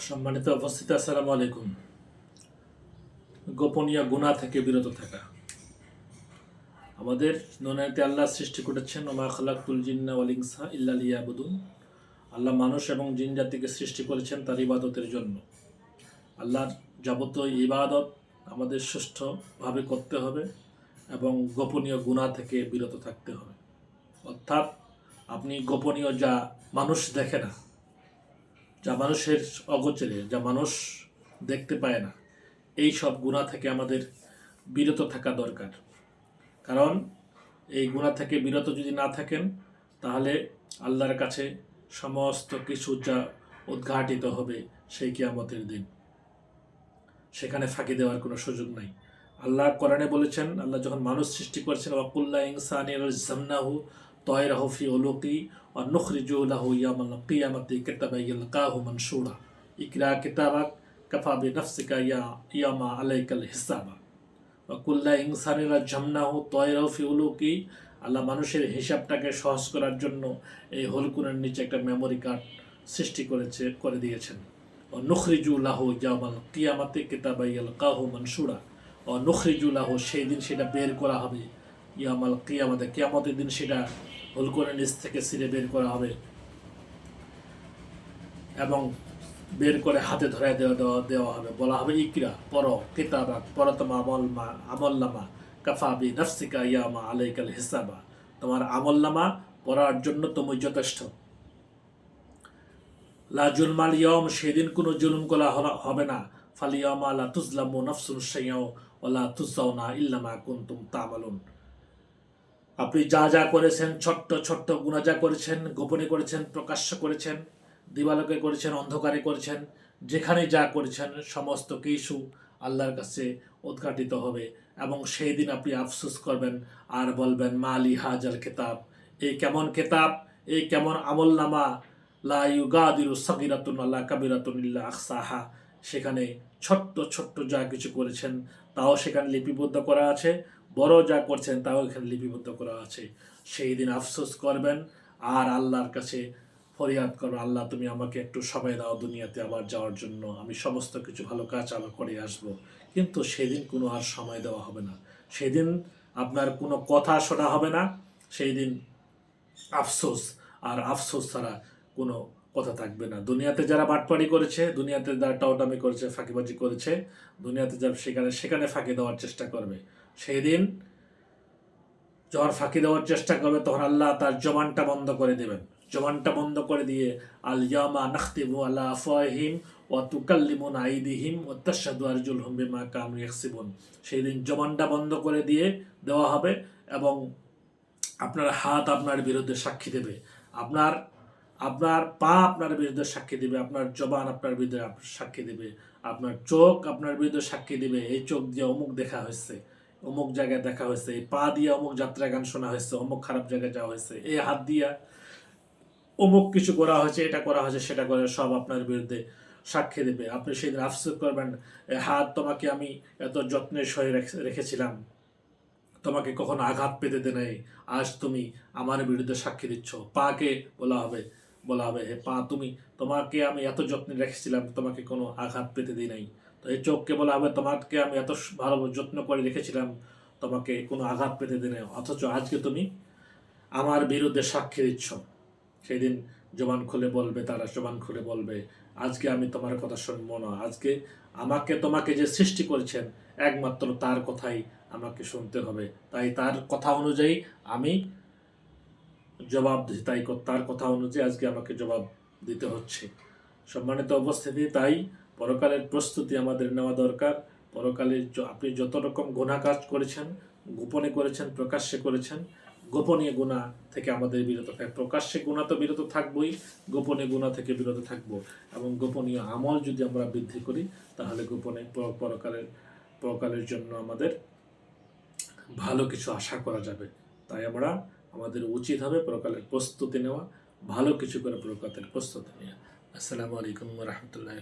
সম্মানিত উপস্থিত, আসসালামু আলাইকুম। গোপনীয় গুণা থেকে বিরত থাকা। আমাদের ননায়তে আল্লাহ সৃষ্টি করেছেন, ওমা খালাকুল জিন্না ওয়ালিংসা ইল্লা লিয়াবুদুন। আল্লাহ মানুষ এবং জিন জাতিকে সৃষ্টি করেছেন তার ইবাদতের জন্য। আল্লাহর যাবতীয় ইবাদত আমাদের সুষ্ঠুভাবে করতে হবে এবং গোপনীয় গুণা থেকে বিরত থাকতে হবে। অর্থাৎ আপনি গোপনীয় যা মানুষ দেখে না যা মানুষের অগোচরে, যা মানুষ দেখতে পায় না, এই সব গুণা থেকে আমাদের বিরত থাকা দরকার। কারণ এই গুণা থেকে বিরত যদি না থাকেন, তাহলে আল্লাহর কাছে সমস্ত কিছু যা উদ্ঘাটিত হবে সেই কিয়ামতের দিন। সেখানে ফাঁকি দেওয়ার কোনো সুযোগ নাই। আল্লাহ কোরআনে বলেছেন, আল্লাহ যখন মানুষ সৃষ্টি করেছেন ওয়াকুল্লা ইনসানির জান্নাহু তয়রাহু ফি উলুকি ওয়া নুখরিজু লাহু ইয়ামাল কিয়ামাতি কিতাবা ইয়ালকাহু মানশুরা ইকরা কিতাবাক কাফা বিনাফসিকা ইয়া ইয়ামা আলাইকাল হিসাবা ওয়াকুল্লা ইনসানির জান্নাহু তয়রাহু ফি উলুকি আল্লাহ মানুষের হিসাবটাকে সহজ করার জন্য এই হলকুনের নিচে একটা মেমোরি কার্ড সৃষ্টি করেছে, করে দিয়েছেন। ও নুখরিজু লাহু ইয়ামাল কিয়ামাতি কিতাবা ইয়ালকাহু মানশুরা ও নুখরিজু লাহু সেই দিন সেটা বের করা হবে। ইয়ামাল কিয়ামতে, কিয়ামতের দিন সেটা হুলকুনের নিচ থেকে ছিঁড়ে বের করা হবে এবং বের করে হাতে ধরে দেওয়া দেওয়া দেওয়া হবে। বলা হবে, ইকরা পর কিতাবা পরতমা আমলমা আমল্লামা কাফাবি নফসিকা ইয়ামা আলাইকাল হিসাবা। তোমার আমল্লামা পড়ার জন্য তুমি যথেষ্ট। লা জুলমাল ইয়ম সেদিন কোনো জুলুম করা হবে না। ফালিয়ামা লা তুজলামু নফসুল শাইয়াও ওলা তুজাউনা ইল্লামা কুনতুম তামালুন। আপনি যা যা করেছেন, ছোট্ট ছোট্ট গুণা যা করেছেন, গোপনে করেছেন, প্রকাশ্য করেছেন, দিবালোকে করেছেন, অন্ধকারে করেছেন, যেখানে যা করেছেন, সমস্ত কিছু আল্লাহর কাছে উদ্ঘাটিত হবে এবং সেই দিন আপনি আফসোস করবেন আর বলবেন মালি হাজার কেতাব। এই কেমন কেতাব? এই কেমন আমল নামা লা আল্লাহ কাবিরাতুন ইল্লা আকসাহা সেখানে ছোট্ট ছোট্ট যা কিছু করেছেন, তাও সেখানে লিপিবদ্ধ করা আছে। বড় যা করছেন তাও এখানে লিপিবদ্ধ করা আছে। সেই দিন আফসোস করবেন আর আল্লাহর কাছে ফরিয়াদ করো আল্লাহ, তুমি আমাকে একটু সময় দাও দুনিয়াতে আবার যাওয়ার জন্য। আমি সমস্ত কিছু ভালো কাজ আবার করে আসব। কিন্তু সেদিন কোনো আর সময় দেওয়া হবে না। সেদিন আপনার কোনো কথা শোনা হবে না। সেই দিন আফসোস, আর আফসোস ছাড়া কোনো কথা থাকবে না। দুনিয়াতে যারা বাটপাড়ি করেছে, দুনিয়াতে যারা টাউটামি করেছে, ফাঁকিবাজি করেছে, দুনিয়াতে যারা সেখানে সেখানে ফাঁকি দেওয়ার চেষ্টা করবে। সেই দিন যখন ফাঁকি দেওয়ার চেষ্টা করবে, তখন আল্লাহ তার জবানটা বন্ধ করে দেবেন। জবানটা বন্ধ করে দিয়ে আল ইয়ামা নাখতিমু আল্লাহ আফওয়াহিম ওয়া তুকাল্লিমুন আইদিহিম ওয়া তাশহাদু আরজুলহুম বিমা কানু ইয়াকসিবুন সেই দিন জবানটা বন্ধ করে দিয়ে দেওয়া হবে এবং আপনার হাত আপনার বিরুদ্ধে সাক্ষী দেবে। আপনার আপনার পা আপনার বিরুদ্ধে সাক্ষী দেবে, আপনার জবান আপনার বিরুদ্ধে সাক্ষী দেবে, আপনার চোখ আপনার বিরুদ্ধে সাক্ষী দেবে। এই চোখ দিয়ে অমুক দেখা হয়েছে, অমুক জায়গায় দেখা হয়েছে, এই পা দিয়ে অমুক যাত্রা গান শোনা হয়েছে, অমুক খারাপ জায়গায় যাওয়া হয়েছে, এই হাত দিয়া অমুক কিছু করা হয়েছে, এটা করা হয়েছে, সেটা করে সব আপনার বিরুদ্ধে সাক্ষী দেবে। আপনি সেদিন আফসোস করবেন হাত তোমাকে আমি এত যত্নের সহে রেখে- রেখেছিলাম, তোমাকে কখনো আঘাত পেতে দে নাই আজ তুমি আমার বিরুদ্ধে সাক্ষী দিচ্ছ। পাকে বলা হবে। বলা হবে, হে পা, তুমি, তোমাকে আমি এত যত্নে রেখেছিলাম, তোমাকে কোনো আঘাত পেতে দিই নাই। তো এই চোখকে বলা হবে, তোমাকে আমি এত ভালো যত্ন করে রেখেছিলাম, তোমাকে কোনো আঘাত পেতে দিই নাই। অথচ আজকে তুমি আমার বিরুদ্ধে সাক্ষী দিচ্ছ। সেদিন জবান খুলে বলবে, তারা জবান খুলে বলবে, আজকে আমি তোমার কথা শুনব না। আজকে আমাকে, তোমাকে যে সৃষ্টি করেছেন, একমাত্র তার কথাই আমাকে শুনতে হবে। তাই তার কথা অনুযায়ী আমি জবাব তাই তার কথা অনুযায়ী আজকে আমাকে জবাব দিতে হচ্ছে। সম্মানিত উপস্থিতি, তাই পরকালের প্রস্তুতি আমাদের নেওয়া দরকার। পরকালে আপনি যত রকম গুণা কাজ করেছেন, গোপনে করেছেন, প্রকাশ্যে করেছেন, গোপনীয় গুণা থেকে আমাদের বিরত থাক প্রকাশ্যে গুণা তো বিরত থাকবই গোপনীয় গুণা থেকে বিরত থাকব। এবং গোপনীয় আমল যদি আমরা বৃদ্ধি করি, তাহলে গোপনে পর- পরকালের পরকালের জন্য আমাদের ভালো কিছু আশা করা যাবে। তাই আমরা আমাদের উচিত হবে প্রকালের প্রস্তুতি নেওয়া, ভালো কিছু করে প্রকালের প্রস্তুতি নেওয়া। আসসালামু আলাইকুম রহমতুল্লাহ